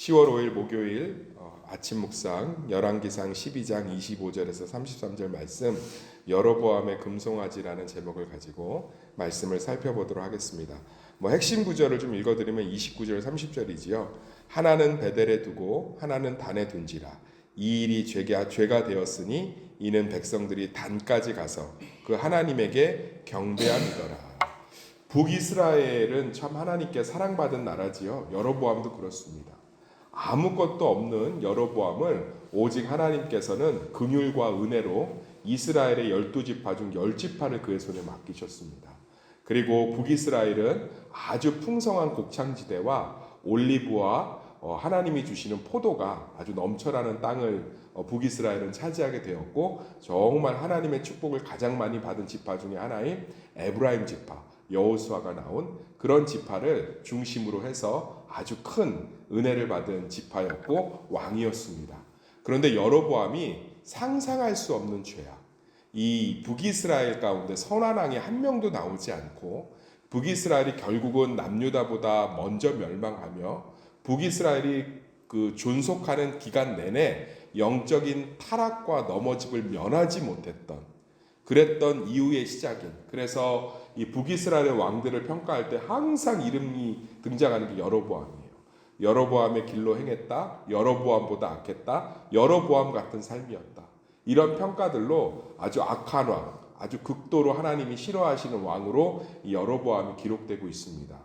10월 5일 목요일 어, 아침 묵상 열왕기상 12장 25절에서 33절 말씀 여로보암의 금송아지라는 제목을 가지고 말씀을 살펴보도록 하겠습니다. 뭐 핵심 구절을 좀 읽어드리면 29절 30절이지요. 하나는 베델에 두고 하나는 단에 둔지라. 이 일이 죄가, 죄가 되었으니 이는 백성들이 단까지 가서 그 하나님에게 경배함이더라. 북이스라엘은 참 하나님께 사랑받은 나라지요. 여로보암도 그렇습니다. 아무것도 없는 여로보암을 오직 하나님께서는 긍휼과 은혜로 이스라엘의 열두 지파 중 열 지파를 그의 손에 맡기셨습니다. 그리고 북이스라엘은 아주 풍성한 곡창지대와 올리브와 어, 하나님이 주시는 포도가 아주 넘쳐나는 땅을 어, 북이스라엘은 차지하게 되었고 정말 하나님의 축복을 가장 많이 받은 지파 중에 하나인 에브라임 지파 여호수아가 나온 그런 지파를 중심으로 해서 아주 큰 은혜를 받은 지파였고 왕이었습니다. 그런데 여로보암이 상상할 수 없는 죄악, 이 북이스라엘 가운데 선한 왕이 한 명도 나오지 않고 북이스라엘이 결국은 남유다보다 먼저 멸망하며 북이스라엘이 그 존속하는 기간 내내 영적인 타락과 넘어짐을 면하지 못했던 그랬던 이후의 시작인 그래서 이 북이스라엘의 왕들을 평가할 때 항상 이름이 등장하는 게 여로보암이에요. 여로보암의 길로 행했다. 여로보암보다 악했다. 여로보암 같은 삶이었다. 이런 평가들로 아주 악한 왕, 아주 극도로 하나님이 싫어하시는 왕으로 이 여로보암이 기록되고 있습니다.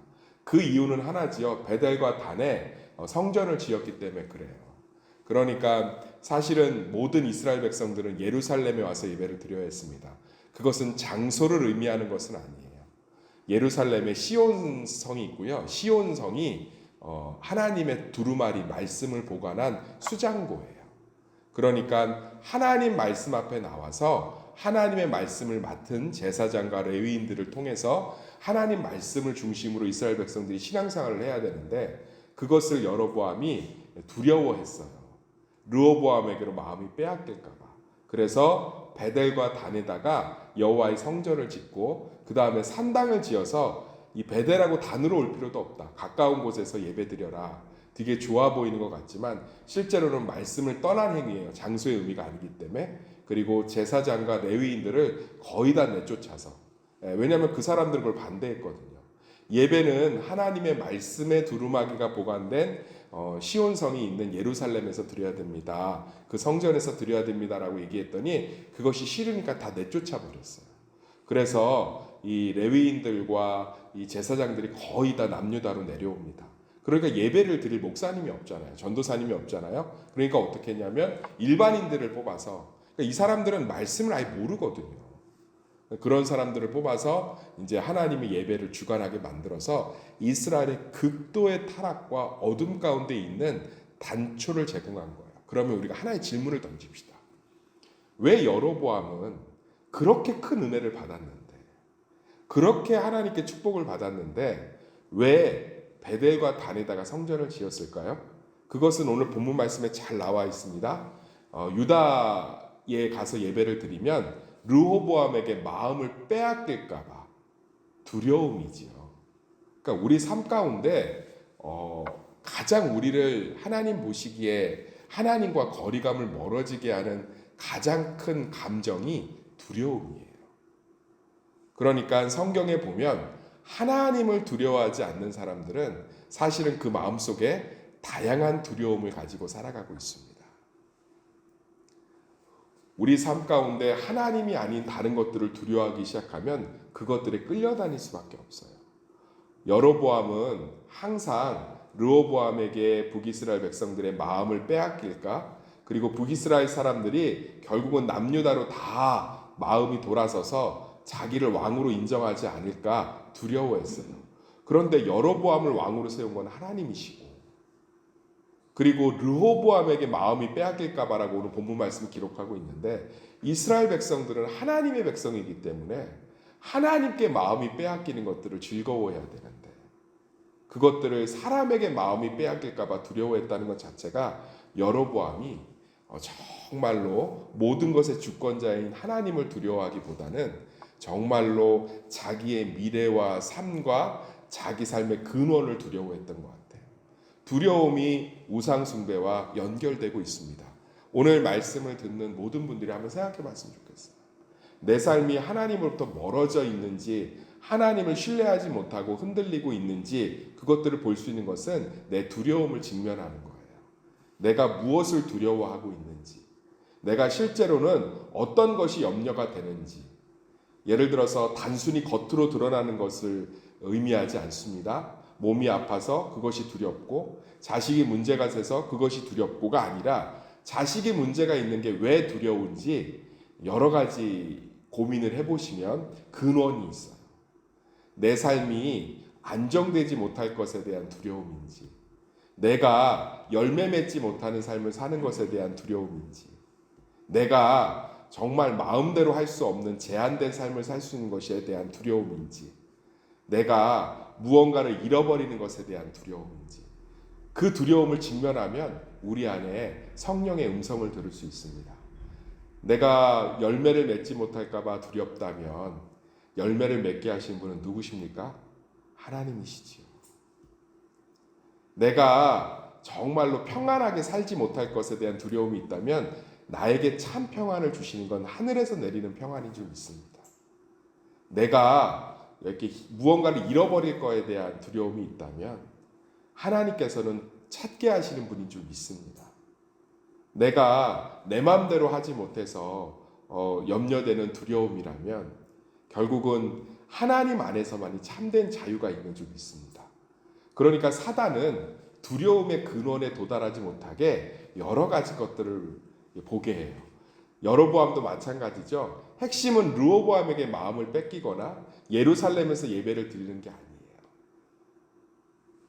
그 이유는 하나지요. 베델과 단에 어, 성전을 지었기 때문에 그래요. 그러니까 사실은 모든 이스라엘 백성들은 예루살렘에 와서 예배를 드려야 했습니다. 그것은 장소를 의미하는 것은 아니에요. 예루살렘에 시온 성이 있고요. 시온 성이 어, 하나님의 두루마리 말씀을 보관한 수장고예요. 그러니까 하나님 말씀 앞에 나와서 하나님의 말씀을 맡은 제사장과 레위인들을 통해서 하나님 말씀을 중심으로 이스라엘 백성들이 신앙생활을 해야 되는데 그것을 여로보암이 두려워했어요. 르호보암에게로 마음이 빼앗길까봐. 그래서 베델과 단에다가 여호와의 성전을 짓고 그 다음에 산당을 지어서 이 베델하고 단으로 올 필요도 없다. 가까운 곳에서 예배드려라. 되게 좋아 보이는 것 같지만 실제로는 말씀을 떠난 행위예요. 장소의 의미가 아니기 때문에 그리고 제사장과 레위인들을 거의 다 내쫓아서 예, 왜냐하면 그 사람들은 그걸 반대했거든요. 예배는 하나님의 말씀의 두루마기가 보관된 어, 시온성이 있는 예루살렘에서 드려야 됩니다. 그 성전에서 드려야 됩니다라고 얘기했더니 그것이 싫으니까 다 내쫓아 버렸어요. 그래서 이 레위인들과 이 제사장들이 거의 다 남유다로 내려옵니다. 그러니까 예배를 드릴 목사님이 없잖아요. 전도사님이 없잖아요. 그러니까 어떻게 했냐면 일반인들을 뽑아서 그러니까 이 사람들은 말씀을 아예 모르거든요. 그런 사람들을 뽑아서 이제 하나님의 예배를 주관하게 만들어서 이스라엘의 극도의 타락과 어둠 가운데 있는 단초를 제공한 거예요. 그러면 우리가 하나의 질문을 던집시다. 왜 여로보암은 그렇게 큰 은혜를 받았는데, 그렇게 하나님께 축복을 받았는데, 왜 베델과 단에다가 성전을 지었을까요? 그것은 오늘 본문 말씀에 잘 나와 있습니다. 어, 유다에 가서 예배를 드리면 르호보암에게 마음을 빼앗길까봐 두려움이지요. 그러니까 우리 삶 가운데 어, 가장 우리를 하나님 보시기에 하나님과 거리감을 멀어지게 하는 가장 큰 감정이 두려움이에요. 그러니까 성경에 보면 하나님을 두려워하지 않는 사람들은 사실은 그 마음 속에 다양한 두려움을 가지고 살아가고 있습니다. 우리 삶 가운데 하나님이 아닌 다른 것들을 두려워하기 시작하면 그것들에 끌려다닐 수밖에 없어요. 여로보암은 항상 르호보암에게 북이스라엘 백성들의 마음을 빼앗길까? 그리고 북이스라엘 사람들이 결국은 남유다로 다 마음이 돌아서서 자기를 왕으로 인정하지 않을까 두려워했어요. 그런데 여로보암을 왕으로 세운 건 하나님이시고 그리고 르호보암에게 마음이 빼앗길까 봐라고 오늘 본문 말씀을 기록하고 있는데 이스라엘 백성들은 하나님의 백성이기 때문에 하나님께 마음이 빼앗기는 것들을 즐거워해야 되는데 그것들을 사람에게 마음이 빼앗길까 봐 두려워했다는 것 자체가 여로보암이 어, 정말로 모든 것의 주권자인 하나님을 두려워하기보다는 정말로 자기의 미래와 삶과 자기 삶의 근원을 두려워했던 것 같아요. 두려움이 우상숭배와 연결되고 있습니다. 오늘 말씀을 듣는 모든 분들이 한번 생각해 봤으면 좋겠어요. 내 삶이 하나님으로부터 멀어져 있는지, 하나님을 신뢰하지 못하고 흔들리고 있는지, 그것들을 볼 수 있는 것은 내 두려움을 직면하는 거예요. 내가 무엇을 두려워하고 있는지, 내가 실제로는 어떤 것이 염려가 되는지, 예를 들어서 단순히 겉으로 드러나는 것을 의미하지 않습니다. 몸이 아파서 그것이 두렵고 자식이 문제가 돼서 그것이 두렵고가 아니라 자식이 문제가 있는 게 왜 두려운지 여러 가지 고민을 해보시면 근원이 있어요. 내 삶이 안정되지 못할 것에 대한 두려움인지, 내가 열매 맺지 못하는 삶을 사는 것에 대한 두려움인지, 내가 정말 마음대로 할 수 없는 제한된 삶을 살 수 있는 것에 대한 두려움인지, 내가 무언가를 잃어버리는 것에 대한 두려움인지, 그 두려움을 직면하면 우리 안에 성령의 음성을 들을 수 있습니다. 내가 열매를 맺지 못할까봐 두렵다면 열매를 맺게 하신 분은 누구십니까? 하나님이시지요. 내가 정말로 평안하게 살지 못할 것에 대한 두려움이 있다면 나에게 참 평안을 주시는 건 하늘에서 내리는 평안인 줄 믿습니다. 내가 이렇게 무언가를 잃어버릴 거에 대한 두려움이 있다면 하나님께서는 찾게 하시는 분인 줄 믿습니다. 내가 내 마음대로 하지 못해서 어, 염려되는 두려움이라면 결국은 하나님 안에서만이 참된 자유가 있는 줄 믿습니다. 그러니까 사단은 두려움의 근원에 도달하지 못하게 여러 가지 것들을 보게 해요. 여로보암도 마찬가지죠. 핵심은 르호보암에게 마음을 뺏기거나 예루살렘에서 예배를 드리는 게 아니에요.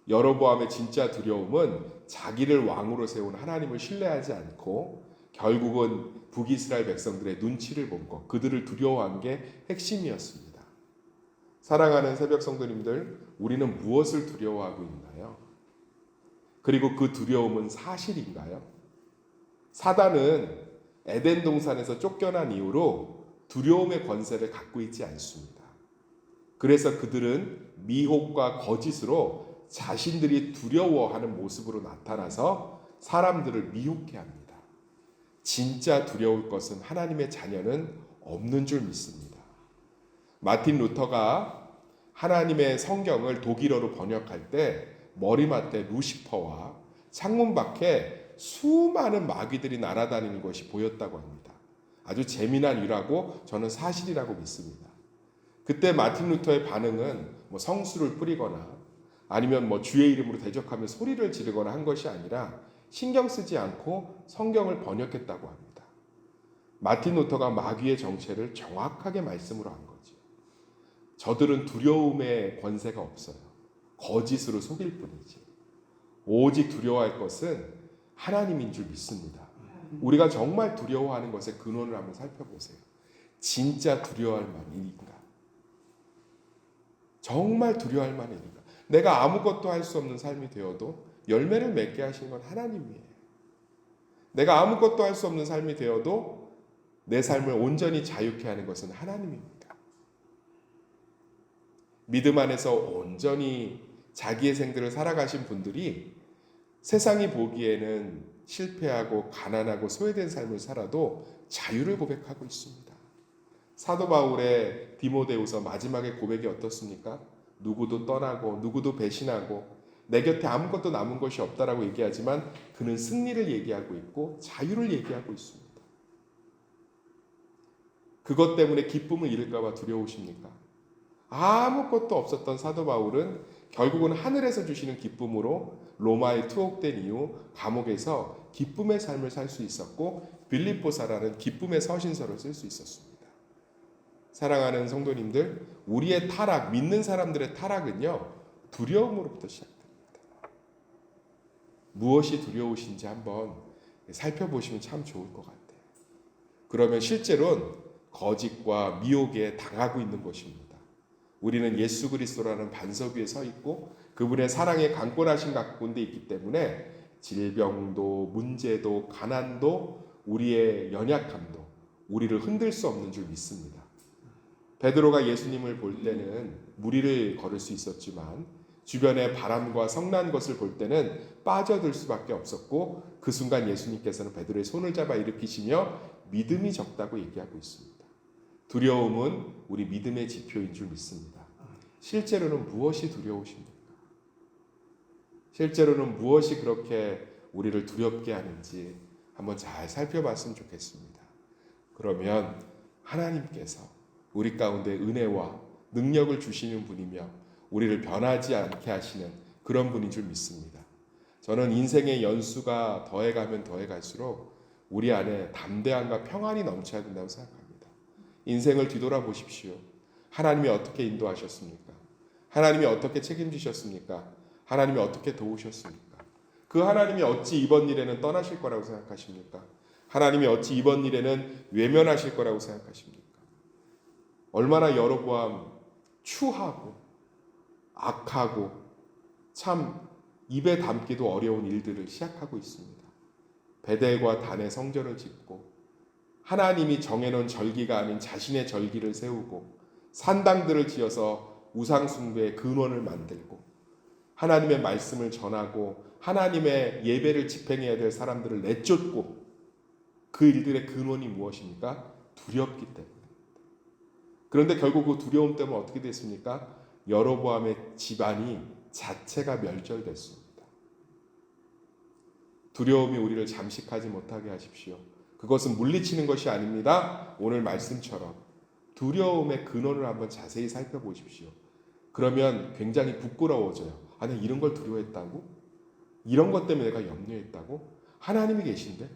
여로보암의 진짜 두려움은 자기를 왕으로 세운 하나님을 신뢰하지 않고 결국은 북이스라엘 백성들의 눈치를 본 것, 그들을 두려워한 게 핵심이었습니다. 사랑하는 새벽 성도님들, 우리는 무엇을 두려워하고 있나요? 그리고 그 두려움은 사실인가요? 사단은 에덴 동산에서 쫓겨난 이후로 두려움의 권세를 갖고 있지 않습니다. 그래서 그들은 미혹과 거짓으로 자신들이 두려워하는 모습으로 나타나서 사람들을 미혹해 합니다. 진짜 두려울 것은 하나님의 자녀는 없는 줄 믿습니다. 마틴 루터가 하나님의 성경을 독일어로 번역할 때 머리맡에 루시퍼와 창문 밖에 수많은 마귀들이 날아다니는 것이 보였다고 합니다. 아주 재미난 일하고 저는 사실이라고 믿습니다. 그때 마틴 루터의 반응은 뭐 성수를 뿌리거나 아니면 뭐 주의 이름으로 대적하며 소리를 지르거나 한 것이 아니라 신경 쓰지 않고 성경을 번역했다고 합니다. 마틴 루터가 마귀의 정체를 정확하게 말씀으로 한 거죠. 저들은 두려움의 권세가 없어요. 거짓으로 속일 뿐이지. 오직 두려워할 것은 하나님인 줄 믿습니다. 우리가 정말 두려워하는 것의 근원을 한번 살펴보세요. 진짜 두려워할 만인가? 정말 두려워할 만인가? 내가 아무것도 할 수 없는 삶이 되어도 열매를 맺게 하신 건 하나님이에요. 내가 아무것도 할 수 없는 삶이 되어도 내 삶을 온전히 자유케 하는 것은 하나님입니다. 믿음 안에서 온전히 자기의 생들을 살아가신 분들이 세상이 보기에는 실패하고 가난하고 소외된 삶을 살아도 자유를 고백하고 있습니다. 사도 바울의 디모데후서 마지막의 고백이 어떻습니까? 누구도 떠나고 누구도 배신하고 내 곁에 아무것도 남은 것이 없다라고 얘기하지만 그는 승리를 얘기하고 있고 자유를 얘기하고 있습니다. 그것 때문에 기쁨을 잃을까봐 두려우십니까? 아무것도 없었던 사도 바울은 결국은 하늘에서 주시는 기쁨으로 로마에 투옥된 이후 감옥에서 기쁨의 삶을 살 수 있었고 빌립보사라는 기쁨의 서신서를 쓸 수 있었습니다. 사랑하는 성도님들, 우리의 타락, 믿는 사람들의 타락은요, 두려움으로부터 시작됩니다. 무엇이 두려우신지 한번 살펴보시면 참 좋을 것 같아요. 그러면 실제로는 거짓과 미혹에 당하고 있는 것입니다. 우리는 예수 그리스도라는 반석 위에 서 있고 그분의 사랑의 강권하신 가운데 있기 때문에 질병도 문제도 가난도 우리의 연약함도 우리를 흔들 수 없는 줄 믿습니다. 베드로가 예수님을 볼 때는 무리를 걸을 수 있었지만 주변의 바람과 성난 것을 볼 때는 빠져들 수밖에 없었고 그 순간 예수님께서는 베드로의 손을 잡아 일으키시며 믿음이 적다고 얘기하고 있습니다. 두려움은 우리 믿음의 지표인 줄 믿습니다. 실제로는 무엇이 두려우십니까? 실제로는 무엇이 그렇게 우리를 두렵게 하는지 한번 잘 살펴봤으면 좋겠습니다. 그러면 하나님께서 우리 가운데 은혜와 능력을 주시는 분이며 우리를 변하지 않게 하시는 그런 분인 줄 믿습니다. 저는 인생의 연수가 더해가면 더해갈수록 우리 안에 담대함과 평안이 넘쳐야 된다고 생각합니다. 인생을 뒤돌아보십시오. 하나님이 어떻게 인도하셨습니까? 하나님이 어떻게 책임지셨습니까? 하나님이 어떻게 도우셨습니까? 그 하나님이 어찌 이번 일에는 떠나실 거라고 생각하십니까? 하나님이 어찌 이번 일에는 외면하실 거라고 생각하십니까? 얼마나 여러보암 추하고 악하고 참 입에 담기도 어려운 일들을 시작하고 있습니다. 베델과 단의 성전을 짓고 하나님이 정해놓은 절기가 아닌 자신의 절기를 세우고 산당들을 지어서 우상 숭배의 근원을 만들고 하나님의 말씀을 전하고 하나님의 예배를 집행해야 될 사람들을 내쫓고 그 일들의 근원이 무엇입니까? 두렵기 때문입니다. 그런데 결국 그 두려움 때문에 어떻게 됐습니까? 여로보암의 집안이 자체가 멸절됐습니다. 두려움이 우리를 잠식하지 못하게 하십시오. 그것은 물리치는 것이 아닙니다. 오늘 말씀처럼 두려움의 근원을 한번 자세히 살펴보십시오. 그러면 굉장히 부끄러워져요. 아니 이런 걸 두려워했다고? 이런 것 때문에 내가 염려했다고? 하나님이 계신데?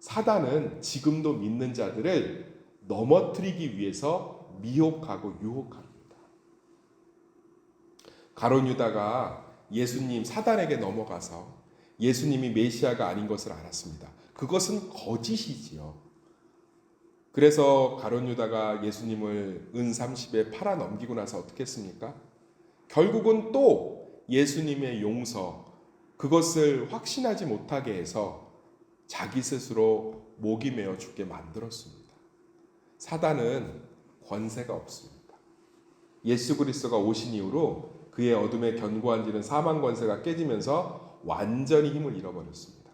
사단은 지금도 믿는 자들을 넘어뜨리기 위해서 미혹하고 유혹합니다. 가론 유다가 예수님 사단에게 넘어가서 예수님이 메시아가 아닌 것을 알았습니다. 그것은 거짓이지요. 그래서 가론 유다가 예수님을 은 30에 팔아 넘기고 나서 어떻게 했습니까? 결국은 또 예수님의 용서 그것을 확신하지 못하게 해서 자기 스스로 목이 메어 죽게 만들었습니다. 사단은 권세가 없습니다. 예수 그리스도가 오신 이후로 그의 어둠에 견고한 지는 사망 권세가 깨지면서 완전히 힘을 잃어버렸습니다.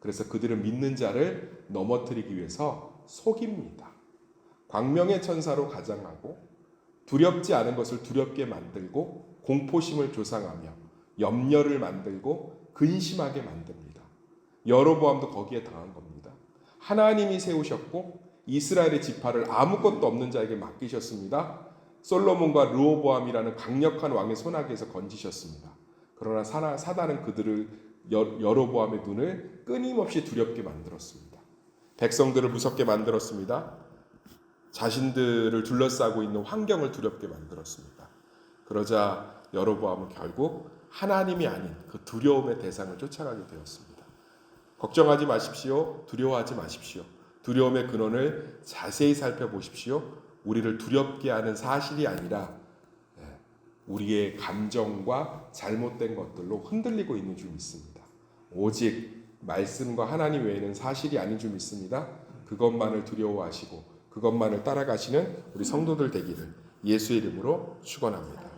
그래서 그들은 믿는 자를 넘어뜨리기 위해서 속입니다. 광명의 천사로 가장하고 두렵지 않은 것을 두렵게 만들고 공포심을 조상하며 염려를 만들고 근심하게 만듭니다. 여로보암도 거기에 당한 겁니다. 하나님이 세우셨고 이스라엘의 지파를 아무것도 없는 자에게 맡기셨습니다. 솔로몬과 르호보암이라는 강력한 왕의 손아귀에서 건지셨습니다. 그러나 사단은 그들을 여, 여로보암의 눈을 끊임없이 두렵게 만들었습니다. 백성들을 무섭게 만들었습니다. 자신들을 둘러싸고 있는 환경을 두렵게 만들었습니다. 그러자 여로보암은 결국 하나님이 아닌 그 두려움의 대상을 쫓아가게 되었습니다. 걱정하지 마십시오. 두려워하지 마십시오. 두려움의 근원을 자세히 살펴보십시오. 우리를 두렵게 하는 사실이 아니라 예, 우리의 감정과 잘못된 것들로 흔들리고 있는 줄 믿습니다. 오직 말씀과 하나님 외에는 사실이 아닌 줄 믿습니다. 그것만을 두려워하시고 그것만을 따라가시는 우리 성도들 되기를 예수의 이름으로 축원합니다.